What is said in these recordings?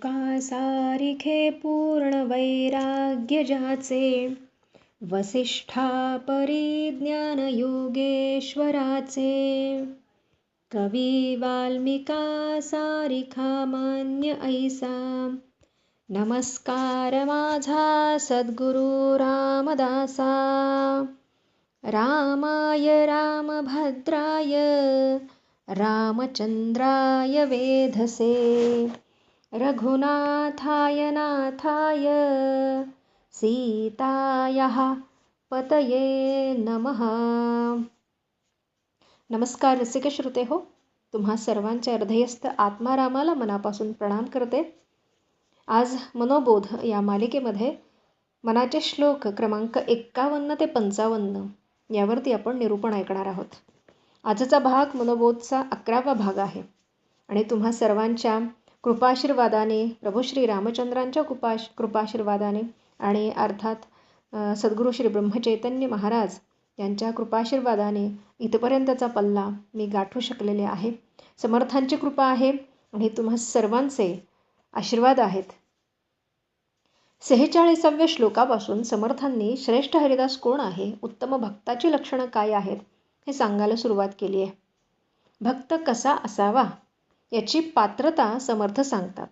शुका सारिखे पूर्ण वैराग्य ज्याचे वसिष्ठा परिज्ञान योगेश्वराचे कवी वाल्मिका सारिखा मान्य ऐसा। नमस्कार माझा सद्गुरु रामदासा। रामाय रामभद्राय रामचंद्राय वेधसे रघुनाथाय नाथाय। सीतायाः पतये नमः। नमस्कार रसिक श्रोते हो. तुम्हा सर्वांच्या हृदयस्थ आत्मारामाला मनापासून प्रणाम करते. आज मनोबोध या मालिकेमध्ये मनाचे श्लोक क्रमांक एक्कावन्न ते पंचावन्न यावरती आपण निरूपण ऐकणार आहोत. आजचा भाग मनोबोधचा अकरावा भाग आहे. आणि तुम्हा सर्वांच्या कृपाशीर्वादाने प्रभू श्री रामचंद्रांच्या कृपाश कृपाशीर्वादाने आणि अर्थात सद्गुरू श्री ब्रह्मचैतन्य महाराज यांच्या कृपाशीर्वादाने इथपर्यंतचा पल्ला मी गाठू शकलेले आहे. समर्थांची कृपा आहे आणि तुम्हा सर्वांचे आशीर्वाद आहेत. सेहेचाळीसाव्या श्लोकापासून समर्थांनी श्रेष्ठ हरिदास कोण आहे? उत्तम भक्ताची लक्षणं काय आहेत? हे सांगायला सुरुवात केली आहे. भक्त कसा असावा? याची पात्रता समर्थ सांगतात.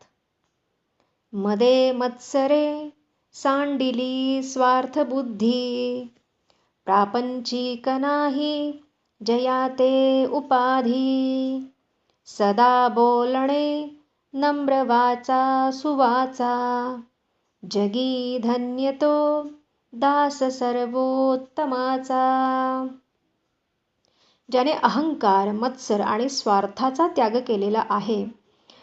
मदे मत्सरे सांडिली स्वार्थबुद्धी प्रापंचिक नाही जयाते उपाधी सदा बोलणे नम्रवाचा सुवाचा जगी धन्यतो दास सर्वोत्तमाचा. ज्याने अहंकार मत्सर आणि स्वार्थाचा त्याग केलेला आहे.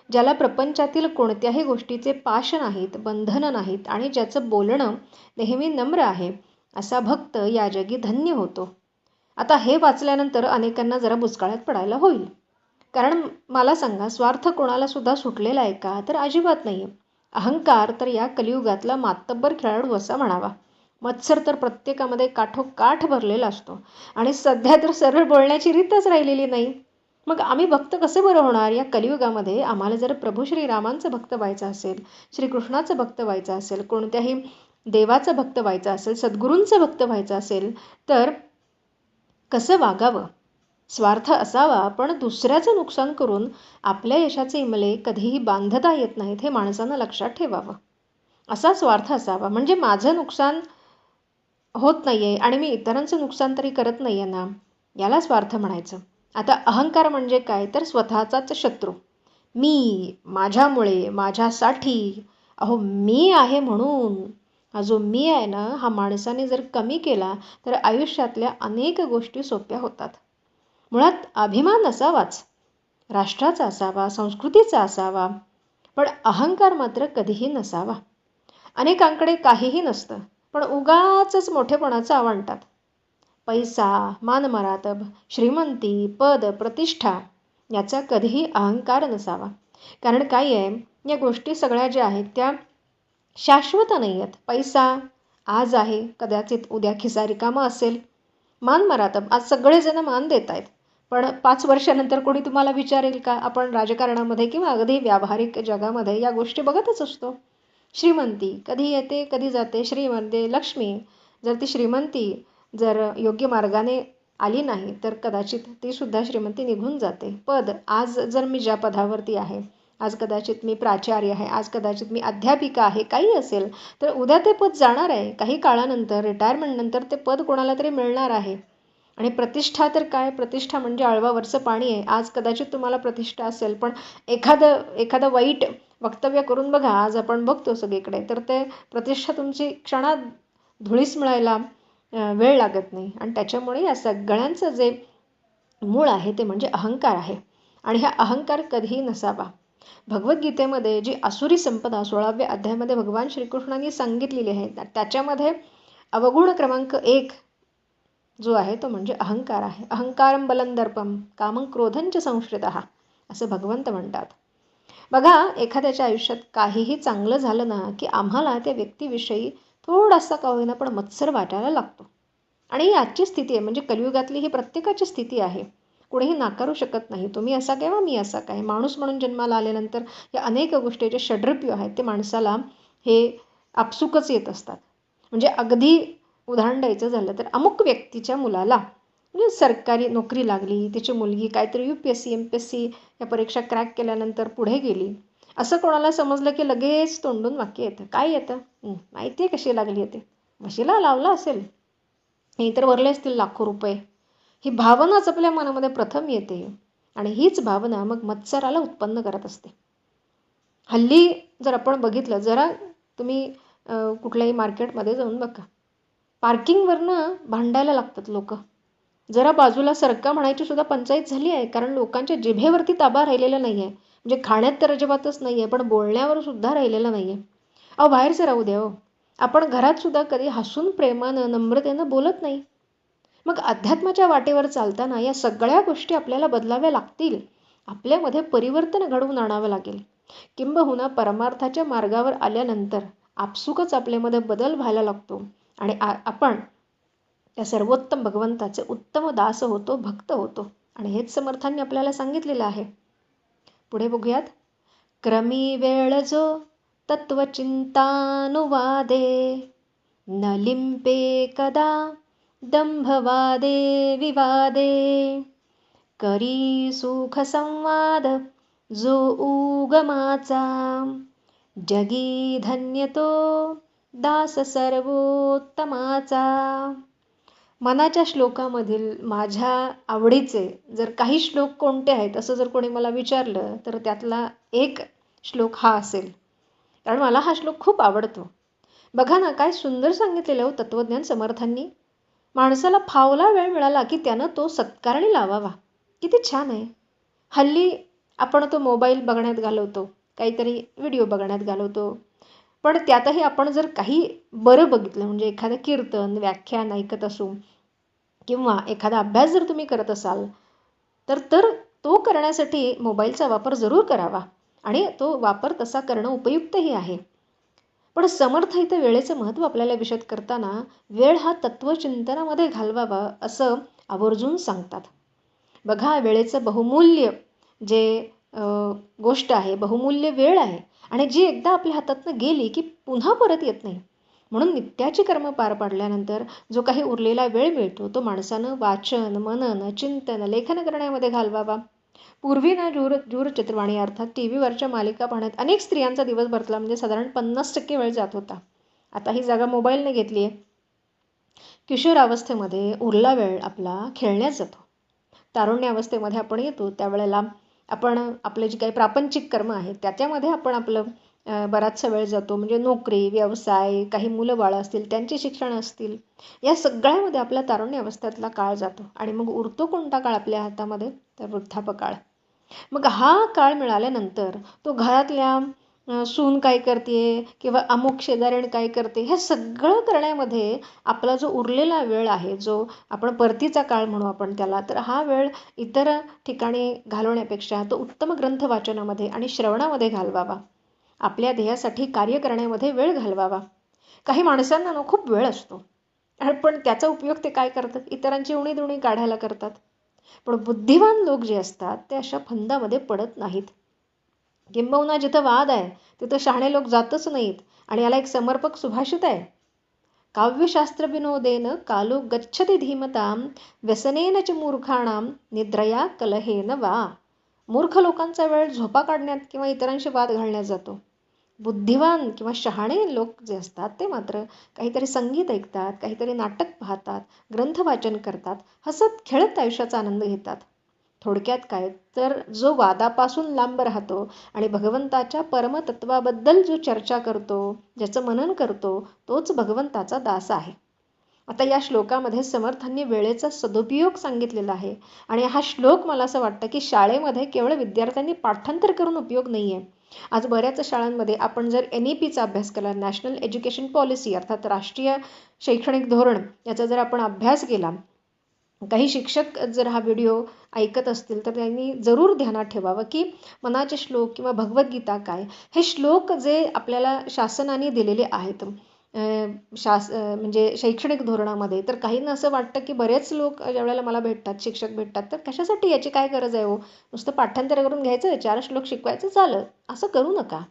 ज्याला प्रपंचातील कोणत्याही गोष्टीचे पाश नाहीत बंधनं नाहीत आणि ज्याचं बोलणं नेहमी नम्र आहे असा भक्त या जगी धन्य होतो. आता हे वाचल्यानंतर अनेकांना जरा बुचकाळ्यात पडायला होईल. कारण मला सांगा स्वार्थ कोणाला सुद्धा सुटलेला आहे का? तर अजिबात नाही अहंकार तर या कलियुगातला मातब्बर खेळाडू असा म्हणावा. मत्सर तर प्रत्येकामध्ये काठोकाठ भरलेला असतो. आणि सध्या तर सरळ बोलण्याची रीतच राहिलेली नाही. मग आम्ही भक्त कसे बरं होणार? या कलियुगामध्ये आम्हाला जर प्रभू श्रीरामांचं भक्त व्हायचं असेल श्रीकृष्णाचं भक्त व्हायचं असेल कोणत्याही देवाचं भक्त व्हायचं असेल सद्गुरूंचं भक्त व्हायचं असेल तर कसं वागावं? स्वार्थ असावा पण दुसऱ्याचं नुकसान करून आपल्या यशाचे इमले कधीही बांधता येत नाहीत हे माणसानं लक्षात ठेवावं. असा स्वार्थ असावा. म्हणजे माझं नुकसान होत नाही आहे आणि मी इतरांचं नुकसान तरी करत नाही आहे ना याला स्वार्थ म्हणायचं. आता अहंकार म्हणजे काय? तर स्वतःचाच शत्रू. मी माझ्यामुळे माझ्यासाठी. अहो मी आहे म्हणून. हा जो मी आहे ना हा माणसाने जर कमी केला तर आयुष्यातल्या अनेक गोष्टी सोप्या होतात. मुळात अभिमान असावाच. राष्ट्राचा असावा संस्कृतीचा असावा. पण अहंकार मात्र कधीही नसावा. अनेकांकडे काहीही नसतं. पण उगाच मोठेपणाचं आवडतात पैसा मानमरातब श्रीमंती पद प्रतिष्ठा याचा कधीही अहंकार नसावा. कारण काय आहे या गोष्टी सगळ्या ज्या आहेत त्या शाश्वत नाही आहेत पैसा आज आहे कदाचित उद्या खिसा रिकामा असेल. मान मरातब आज सगळेजण मान देत आहेत पण पाच वर्षानंतर कोणी तुम्हाला विचारेल का आपण राजकारणामध्ये किंवा अगदी व्यावहारिक जगामध्ये या गोष्टी बघतच असतो? श्रीमंती. कधी येते कधी जाते श्रीमंती लक्ष्मी. जर ती श्रीमंती जर योग्य मार्गाने आली नाही तर कदाचित तीसुद्धा श्रीमंती निघून जाते. पद. आज जर मी ज्या पदावरती आहे आज कदाचित मी प्राचार्य आहे आज कदाचित मी अध्यापिका आहे काही असेल तर उद्या ते पद जाणार आहे. काही काळानंतर रिटायरमेंटनंतर ते पद कोणाला तरी मिळणार आहे. आणि प्रतिष्ठा तर काय? प्रतिष्ठा म्हणजे आळवावरचं पाणी आहे. आज कदाचित तुम्हाला प्रतिष्ठा असेल पण एखादं एखादं वाईट वक्तव्य करून बघा आज आपण बघतो सगळीकडे. तर ते प्रतिष्ठा तुमची क्षणात धुळीस मिळायला वेळ लागत नाही. आणि त्याच्यामुळे या सगळ्यांचं जे मूळ आहे ते म्हणजे अहंकार आहे. आणि हा अहंकार कधीही नसावा. भगवद्गीतेमध्ये जी आसुरी संपदा सोळाव्या अध्यायामध्ये भगवान श्रीकृष्णांनी सांगितलेली आहे त्याच्यामध्ये अवगुण क्रमांक एक जो आहे तो म्हणजे अहंकार आहे. अहंकारम बलंदर्पम कामं क्रोधंच संश्रित असं भगवंत म्हणतात. बघा एखाद्याच्या आयुष्यात काहीही चांगलं झालं ना की आम्हाला त्या व्यक्तीविषयी थोडासा का होईना पण मत्सर वाटायला लागतो. आणि ही आजची स्थिती आहे म्हणजे कलियुगातली ही प्रत्येकाची स्थिती आहे. कुणीही नाकारू शकत नाही. तुम्ही असा काय वा मी असा काय? माणूस म्हणून जन्माला आल्यानंतर या अनेक गोष्टी जे षड्रप्य आहेत ते माणसाला हे आपसुकच येत असतात. म्हणजे अगदी उदाहरण द्यायचं झालं तर अमुक व्यक्तीच्या मुलाला म्हणजे सरकारी नोकरी लागली तिची मुलगी काहीतरी U P S C M P S C या परीक्षा क्रॅक केल्यानंतर पुढे गेली. असं कोणाला समजलं की लगेच तोंडून वाक्य येतं? काय येतं? माहिती आहे कशी लागली येते म्हशीला लावला असेल. हे तर वरले असतील लाखो रुपये. ही भावनाच आपल्या मनामध्ये प्रथम येते. आणि हीच भावना मग मत्सराला उत्पन्न करत असते. हल्ली जर आपण बघितलं जरा तुम्ही कुठल्याही मार्केटमध्ये जाऊन बघा. पार्किंगवरनं भांडायला लागतात लोक. जरा बाजूला सरका म्हणायची सुद्धा पंचायत झाली आहे. कारण लोकांच्या जिभेवरती ताबा राहिलेला नाही आहे म्हणजे खाण्यात तर अजिबातच नाही आहे पण बोलण्यावर सुद्धा राहिलेला नाही आहे अहो बाहेरचं राहू द्या हो आपण घरात सुद्धा कधी हसून प्रेमानं नम्रतेनं बोलत नाही. मग अध्यात्माच्या वाटेवर चालताना या सगळ्या गोष्टी आपल्याला बदलाव्या लागतील. आपल्यामध्ये परिवर्तन घडवून आणावं लागेल. किंबहुना परमार्थाच्या मार्गावर आल्यानंतर आपसुकच आपल्यामध्ये बदल व्हायला लागतो. आणि आपण त्या सर्वोत्तम भगवंताचे उत्तम दास होतो भक्त होतो. आणि हेच समर्थांनी आपल्याला सांगितलेलं आहे. पुढे बघूयात. क्रमी वेळ जो तत्वचिंतानुवादे न लिंपे कदा दंभवादे विवादे. करी सुख संवाद जो उगमाचा जगी धन्यतो दास सर्वोत्तमाचा. मनाच्या श्लोकामधील माझ्या आवडीचे जर काही श्लोक कोणते आहेत असं जर कोणी मला विचारलं तर त्यातला एक श्लोक हा असेल. कारण मला हा श्लोक खूप आवडतो. बघा ना काय सुंदर सांगितलेलं हो तत्त्वज्ञान समर्थांनी. माणसाला फावला वेळ मिळाला की त्यानं तो सत्कारणी लावावा. किती छान आहे. हल्ली आपण तो मोबाईल बघण्यात घालवतो काहीतरी व्हिडिओ बघण्यात घालवतो पण त्यातही आपण जर काही बरं बघितलं म्हणजे एखादं कीर्तन व्याख्यान ऐकत असू किंवा एखादा अभ्यास जर तुम्ही करत असाल तर तर तो करण्यासाठी मोबाईलचा वापर जरूर करावा आणि तो वापर तसा करणं उपयुक्तही आहे. पण समर्थ इथं वेळेचं महत्त्व आपल्याला विशद करताना वेळ हा तत्वचिंतनामध्ये घालवावा असं आवर्जून सांगतात. बघा वेळेचं बहुमूल्य जे गोष्ट आहे बहुमूल्य वेळ आहे आणि जी एकदा आपल्या हातातनं गेली की पुन्हा परत येत नाही. म्हणून नित्याची कर्म पार पाडल्यानंतर जो काही उरलेला वेळ मिळतो तो माणसानं वाचन मनन चिंतन लेखन करण्यामध्ये घालवावा. पूर्वी ना जूर दूरचित्रवाणी अर्थात टी व्हीवरच्या मालिका पाहण्यात अनेक स्त्रियांचा दिवस भरतला म्हणजे साधारण पन्नास टक्के वेळ जात होता. आता ही जागा मोबाईलने घेतली आहे. किशोरावस्थेमध्ये उरला वेळ आपला खेळण्यात जातो. तारुण्य अवस्थेमध्ये आपण येतो त्यावेळेला आपण आपले जे काही प्रापंचिक कर्म आहेत त्याच्यामध्ये आपण आपलं बराचसा वेळ जातो. म्हणजे नोकरी व्यवसाय काही मुलं बाळं असतील त्यांचे शिक्षण असतील या सगळ्यामध्ये आपला तारुण्य अवस्थेतला काळ जातो. आणि मग उरतो कोणता काळ आपल्या हातामध्ये? तर वृद्धापकाळ. मग हा काळ मिळाल्यानंतर तो घरातल्या सून काय करते किंवा अमुक शेजाऱ्याने काय करते हे सगळं करण्यामध्ये आपला जो उरलेला वेळ आहे जो आपण परतीचा काळ म्हणू आपण त्याला तर हा वेळ इतर ठिकाणी घालवण्यापेक्षा तो उत्तम ग्रंथ वाचनामध्ये आणि श्रवणामध्ये घालवावा. आपल्या ध्येयासाठी कार्य करण्यामध्ये वेळ घालवावा. काही माणसांना ना खूप वेळ असतो. पण त्याचा उपयोग ते काय करतात? इतरांची उणी काढायला करतात. पण बुद्धिवान लोक जे असतात ते अशा फंदामध्ये पडत नाहीत. किंबहुना जिथं वाद आहे तिथं शहाणे लोक जातच नाहीत आणि याला एक समर्पक सुभाषित आहे. काव्यशास्त्र विनोदेन कालो गच्छती धीमताम व्यसनेन च मूर्खाणाम निद्रया कलहेन वा. मूर्ख लोकांचा वेळ झोपा काढण्यात किंवा इतरांशी वाद घालण्यात जातो. बुद्धिवान किंवा शहाणे लोक जे असतात ते मात्र काहीतरी संगीत ऐकतात काहीतरी नाटक पाहतात ग्रंथ वाचन करतात हसत खेळत आयुष्याचा आनंद घेतात. थोडक्यात काय? तर जो वादापासून लांब राहतो आणि भगवंताच्या परमतत्वाबद्दल जो चर्चा करतो ज्याचं मनन करतो तोच भगवंताचा दास आहे. आता या श्लोकामध्ये समर्थांनी वेळेचा सदुपयोग सांगितलेला आहे आणि हा श्लोक मला असं वाटतं की शाळेमध्ये केवळ विद्यार्थ्यांनी पाठांतर करून उपयोग नाही आहे आज बऱ्याच शाळांमध्ये आपण जर एन ई पीचा अभ्यास केला नॅशनल एज्युकेशन पॉलिसी अर्थात राष्ट्रीय शैक्षणिक धोरण याचा जर आपण अभ्यास केला काही शिक्षक जर हा व्हिडिओ ऐकत असतील तर त्यांनी जरूर ध्यानात ठेवावं की मनाचे श्लोक किंवा भगवद्गीता काय? हे श्लोक जे आपल्याला शासनाने दिलेले आहेत शास म्हणजे शैक्षणिक धोरणामध्ये तर काहींना असं वाटतं की बरेच लोक ज्यावेळेला मला भेटतात शिक्षक भेटतात तर कशासाठी याची काय गरज आहे हो? नुसतं पाठांतर करून घ्यायचं चार श्लोक शिकवायचं झालं असं करू नका.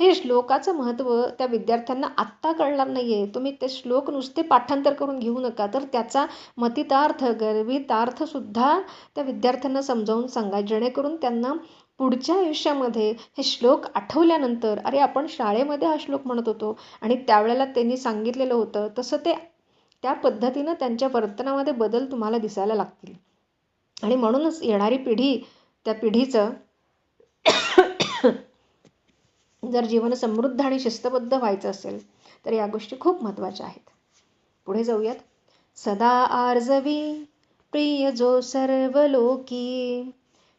हे श्लोकाचं महत्त्व त्या विद्यार्थ्यांना आत्ता कळणार नाही आहे तुम्ही ते श्लोक नुसते पाठांतर करून घेऊ नका. तर त्याचा मतितार्थ गर्भितार्थसुद्धा त्या विद्यार्थ्यांना समजावून सांगा. जेणेकरून त्यांना पुढच्या आयुष्यामध्ये हे श्लोक आठवल्यानंतर अरे आपण शाळेमध्ये हा श्लोक म्हणत होतो आणि त्यावेळेला त्यांनी सांगितलेलं होतं तसं ते त्या पद्धतीनं त्यांच्या वर्तनामध्ये बदल तुम्हाला दिसायला लागतील. आणि म्हणूनच येणारी पिढी त्या पिढीचं जर जीवन समृद्ध आणि शिस्तबद्ध व्हायचं असेल तर या गोष्टी खूप महत्त्वाच्या आहेत. पुढे जाऊयात. सदा आर्जवी प्रिय जो सर्व लोकी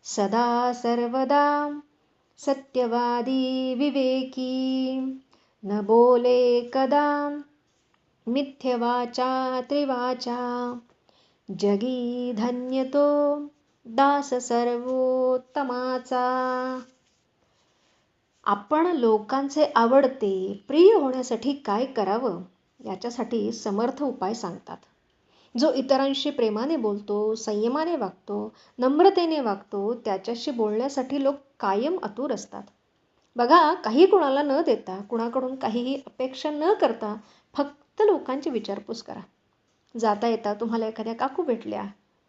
सदा सर्वदा सत्यवादी विवेकी न बोले कदा मिथ्यवाचा त्रिवाचा जगी धन्यतो दास सर्वोत्तमाचा. आपण लोकांचे आवडते प्रिय होण्यासाठी काय करावं? याच्यासाठी समर्थ उपाय सांगतात. जो इतरांशी प्रेमाने बोलतो संयमाने वागतो नम्रतेने वागतो त्याच्याशी बोलण्यासाठी लोक कायम अतुर असतात. बघा काही कुणाला न देता कुणाकडून काहीही अपेक्षा न करता फक्त लोकांची विचारपूस करा. जाता येता तुम्हाला एखाद्या काकू भेटल्या.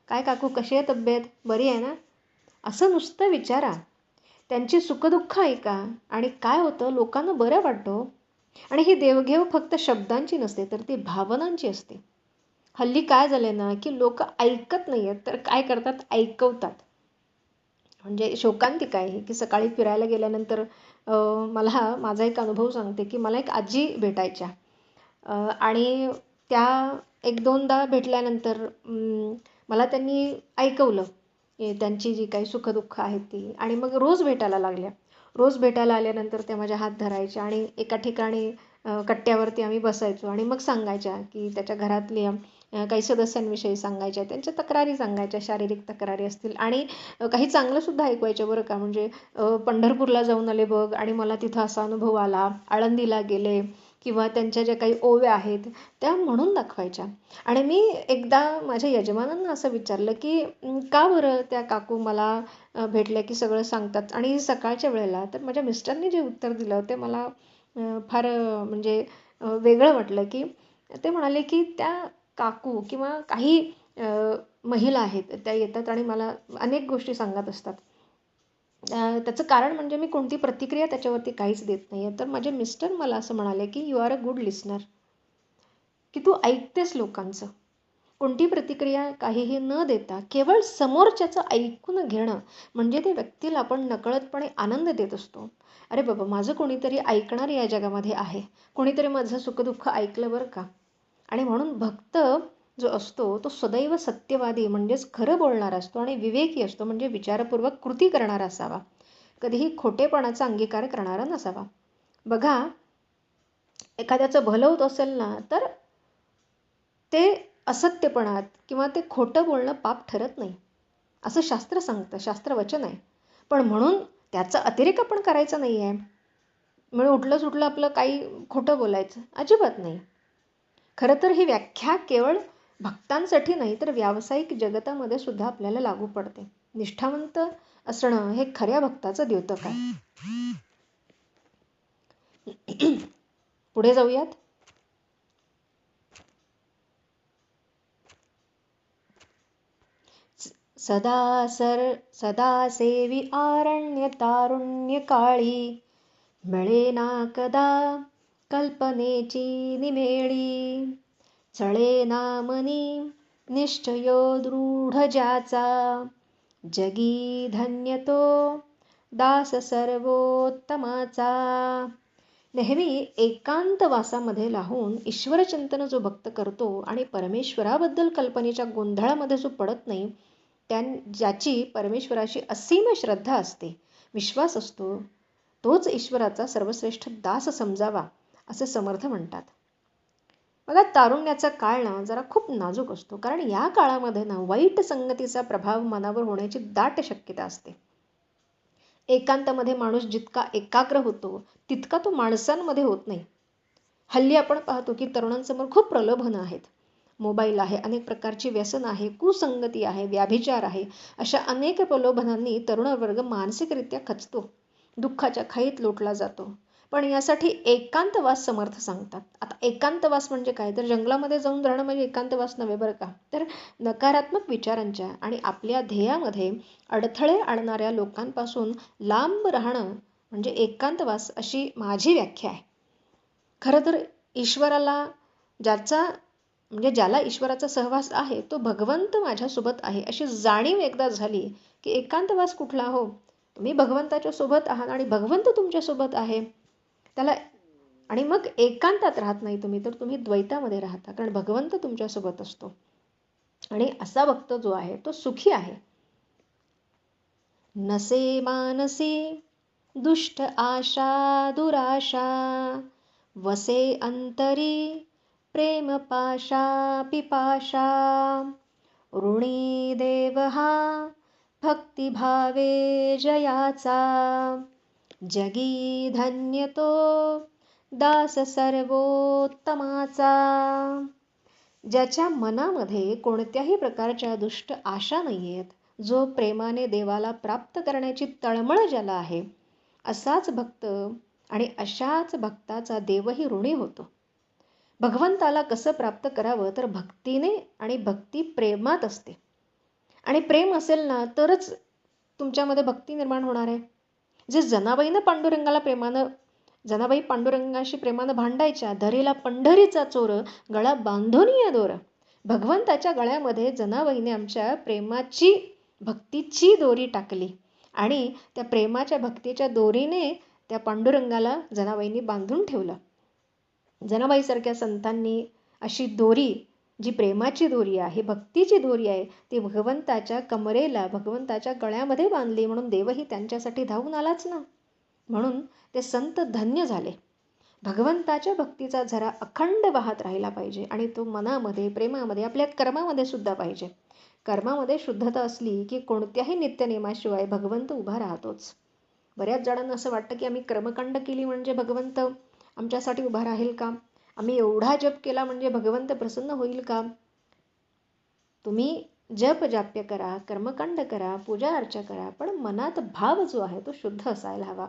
काय काकू कशी आहे तब्येत? बरी आहे ना? असं नुसतं विचारा. त्यांची सुखदुःख ऐका आणि काय होतं लोकांना बरं वाटतो. आणि ही देवघेव फक्त शब्दांची नसते तर ती भावनांची असते. हल्ली काय झालं ना की लोक ऐकत नाही आहेत तर काय करतात? ऐकवतात. म्हणजे शोकांतिक आहे की सकाळी फिरायला गेल्यानंतर मला माझा एक अनुभव सांगते की मला एक आजी भेटायच्या. आणि त्या एक दोनदा भेटल्यानंतर मला त्यांनी ऐकवलं. त्यांची जी काही सुखदुःख आहेत ती. आणि मग रोज भेटायला लागल्या. रोज भेटायला आल्यानंतर त्या माझ्या हात धरायच्या आणि एका ठिकाणी कट्ट्यावरती आम्ही बसायचो आणि मग सांगायच्या की त्याच्या घरातल्या काही सदस्यांविषयी सांगायच्या त्यांच्या तक्रारी सांगायच्या शारीरिक तक्रारी असतील. आणि काही चांगलंसुद्धा ऐकवायच्या बरं का. म्हणजे पंढरपूरला जाऊन आले बघ आणि मला तिथं असा अनुभव आला. आळंदीला गेले किंवा त्यांच्या ज्या काही ओव्या आहेत त्या म्हणून दाखवायच्या. आणि मी एकदा माझ्या यजमानांना असं विचारलं की का बरं त्या काकू मला भेटल्या की सगळं सांगतात? आणि सकाळच्या वेळेला तर माझ्या मिस्टरनी जे उत्तर दिलं ते मला फार म्हणजे वेगळं वाटलं की ते म्हणाले की त्या काकू किंवा काही महिला आहेत त्या येतात आणि मला अनेक गोष्टी सांगत असतात. त्याचं कारण म्हणजे मी कोणती प्रतिक्रिया त्याच्यावरती काहीच देत नाही आहे तर माझे मिस्टर मला असं म्हणाले की you are a good listener की तू ऐकतेस लोकांचं. कोणती प्रतिक्रिया काहीही न देता केवळ समोरच्याचं ऐकून घेणं म्हणजे त्या व्यक्तीला आपण नकळतपणे आनंद देत असतो. अरे बाबा माझं कोणीतरी ऐकणार या जगामध्ये आहे? कोणीतरी माझं सुखदुःख ऐकलं बरं का? आणि म्हणून भक्त जो असतो तो सदैव सत्यवादी म्हणजेच खरं बोलणारा असतो आणि विवेकी असतो म्हणजे विचारपूर्वक कृती करणारा असावा. कधीही खोटेपणाचा अंगीकार करणारा नसावा. बघा एखाद्याचं भलं होत असेल ना तर ते असत्यपणात किंवा ते खोटं बोलणं पाप ठरत नाही. असं शास्त्र सांगतं शास्त्र वचन आहे. पण म्हणून त्याचा अतिरेक आपण करायचा नाही आहे म्हणजे उठलं सुटलं आपलं काही खोटं बोलायचं अजिबात नाही. खरं तर ही व्याख्या केवळ भक्तांसाठी नाही तर व्यावसायिक जगतामध्ये सुद्धा आपल्याला लागू पडते. निष्ठावंत असणं हे खऱ्या भक्ताचं द्योतक आहे. पुढे जाऊयात. सदा सर सदा सेवी आरण्य तारुण्य काळी मिळे ना कदा कल्पनेची निमेळी. चळे नामनी निश्चयो दृढ ज्याचा जगी धन्यतो दास सर्वोत्तमाचा। नेहमी एकांत वासामध्ये ईश्वरचिंतन जो भक्त करतो आणि परमेश्वराबद्दल कल्पनेच्या गोंधळामध्ये जो पडत नाही त्या ज्याची परमेश्वराशी असीम श्रद्धा असते विश्वास असतो तोच ईश्वराचा सर्वश्रेष्ठ दास समजावा असे समर्थ म्हणतात. बघा तारुण्याचा काळ ना जरा खूप नाजूक असतो. कारण या काळामध्ये ना वाईट संगतीचा प्रभाव मनावर होण्याची दाट शक्यता असते. एकांतामध्ये माणूस जितका एकाग्र होतो तितका तो माणसांमध्ये होत नाही. हल्ली आपण पाहतो की तरुणांसमोर खूप प्रलोभनं आहेत. मोबाईल आहे अनेक प्रकारची व्यसन आहे कुसंगती आहे व्याभिचार आहे. अशा अनेक प्रलोभनांनी तरुण वर्ग मानसिकरित्या खचतो. दुःखाच्या खाईत लोटला जातो. पण यासाठी एकांतवास समर्थ सांगतात. आता एकांतवास म्हणजे काय? तर जंगलामध्ये जाऊन राहणं म्हणजे एकांतवास नव्हे बरं का? तर नकारात्मक विचारांच्या आणि आपल्या ध्येयामध्ये अडथळे आणणाऱ्या लोकांपासून लांब राहणं म्हणजे एकांतवास अशी माझी व्याख्या आहे. खरं तर ईश्वराला ज्याचा म्हणजे ज्याला ईश्वराचा सहवास आहे तो भगवंत माझ्यासोबत आहे अशी जाणीव एकदा झाली की एकांतवास कुठला हो? तुम्ही भगवंताच्या सोबत आहात आणि भगवंत तुमच्यासोबत आहे. त्याला आणि मग एकांतात राहत नाही तुम्ही तर तुम्ही द्वैतामध्ये राहता कारण भगवंत तुमच्यासोबत असतो. आणि असा भक्त जो आहे तो सुखी आहे. नसे मानसी दुष्ट आशा दुराशा वसे अंतरी प्रेम पाशा पिपाशा ऋणी देव हा भक्तिभावे जयाचा. जगी धन्यतो दास सर्वोत्तमाचा ज्याच्या मनामध्ये कोणत्याही प्रकारच्या दुष्ट आशा नाही आहेत जो प्रेमाने देवाला प्राप्त करण्याची तळमळ ज्याला आहे असाच भक्त आणि अशाच भक्ताचा देवही ऋणी होतो. भगवंताला कसं प्राप्त करावं तर भक्तीने आणि भक्ती प्रेमात असते. आणि प्रेम असेल ना तरच तुमच्यामध्ये भक्ती निर्माण होणार आहे. जे जनाबाईनं पांडुरंगाला प्रेमानं जनाबाई पांडुरंगाशी प्रेमानं भांडायच्या दरीला पंढरीचा चोर गळा बांधून या दोर. भगवंताच्या गळ्यामध्ये जनाबाईने आमच्या प्रेमाची भक्तीची दोरी टाकली आणि त्या प्रेमाच्या भक्तीच्या दोरीने त्या पांडुरंगाला जनाबाईंनी बांधून ठेवलं. जनाबाईसारख्या संतांनी अशी दोरी जी प्रेमाची दोरी आहे भक्तीची दोरी आहे ती भगवंताच्या कमरेला भगवंताच्या गळ्यामध्ये बांधली म्हणून देवही त्यांच्यासाठी धावून आलाच ना. म्हणून ते संत धन्य झाले. भगवंताच्या भक्तीचा झरा अखंड वाहत राहिला पाहिजे आणि तो मनामध्ये प्रेमामध्ये आपल्या कर्मामध्ये सुद्धा पाहिजे. कर्मामध्ये शुद्धता असली की कोणत्याही नित्यनेमाशिवाय भगवंत उभा राहतोच. बऱ्याच जणांना असं वाटतं की आम्ही कर्मकांड केली म्हणजे भगवंत आमच्यासाठी उभा राहील का? आम्ही एवढा जप केला म्हणजे भगवंत प्रसन्न होईल का? तुम्ही जप जाप्य करा कर्मकांड करा पूजा अर्चा करा पण मनात भाव जो आहे तो शुद्ध असायला हवा.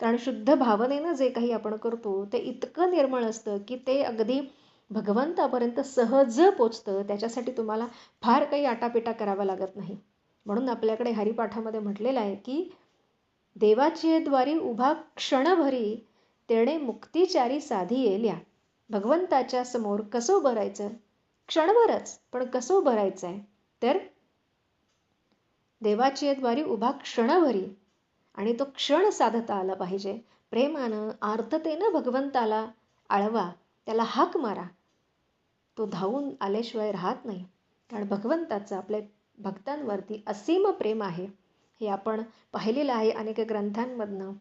कारण शुद्ध भावनेनं जे काही आपण करतो ते इतकं निर्मळ असतं की ते अगदी भगवंतापर्यंत सहज पोचतं त्याच्यासाठी तुम्हाला फार काही आटापिटा करावा लागत नाही. म्हणून आपल्याकडे हरिपाठामध्ये म्हटलेलं आहे की देवाची द्वारी उभा क्षणभरी तेणे मुक्तिचारी साधी येल्या. भगवंताच्या समोर कसं उभं राहायचं? क्षणभरच पण कसं उभं राहायचं आहे तर देवाची द्वारी उभा क्षणभरी आणि तो क्षण साधता आला पाहिजे. प्रेमानं आर्ततेनं भगवंताला आळवा त्याला हाक मारा. तो धावून आल्याशिवाय राहत नाही. कारण भगवंताचं आपल्या भक्तांवरती असीम प्रेम आहे. हे आपण पाहिलेलं आहे अनेक ग्रंथांमधनं.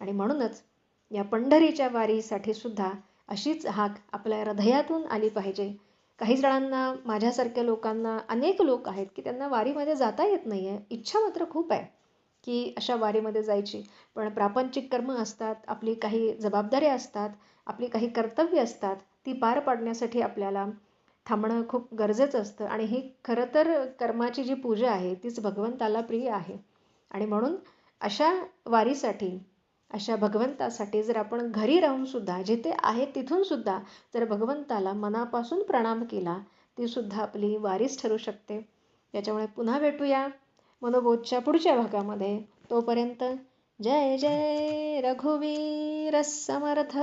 आणि म्हणूनच या पंढरीच्या वारीसाठी सुद्धा अशीच हाक आपल्या हृदयातून आली पाहिजे. काही जणांना माझ्यासारख्या लोकांना अनेक लोक आहेत की त्यांना वारीमध्ये जाता येत नाही आहे इच्छा मात्र खूप आहे की अशा वारीमध्ये जायची. पण प्रापंचिक कर्म असतात आपली काही जबाबदाऱ्या असतात आपली काही कर्तव्य असतात ती पार पाडण्यासाठी आपल्याला थांबणं खूप गरजेचं असतं. आणि ही खरं तर कर्माची जी पूजा आहे तीच भगवंताला प्रिय आहे. आणि म्हणून अशा वारीसाठी अशा भगवंतासाठी जर आपण घरी राहून सुद्धा जिथे आहे तिथून सुद्धा जर भगवंताला मनापासून प्रणाम केला ती सुद्धा आपली वारीच ठरू शकते. त्याच्यामुळे पुन्हा भेटूया मनोबोधच्या पुढच्या भागामध्ये. तोपर्यंत जय जय रघुवीर समर्थ!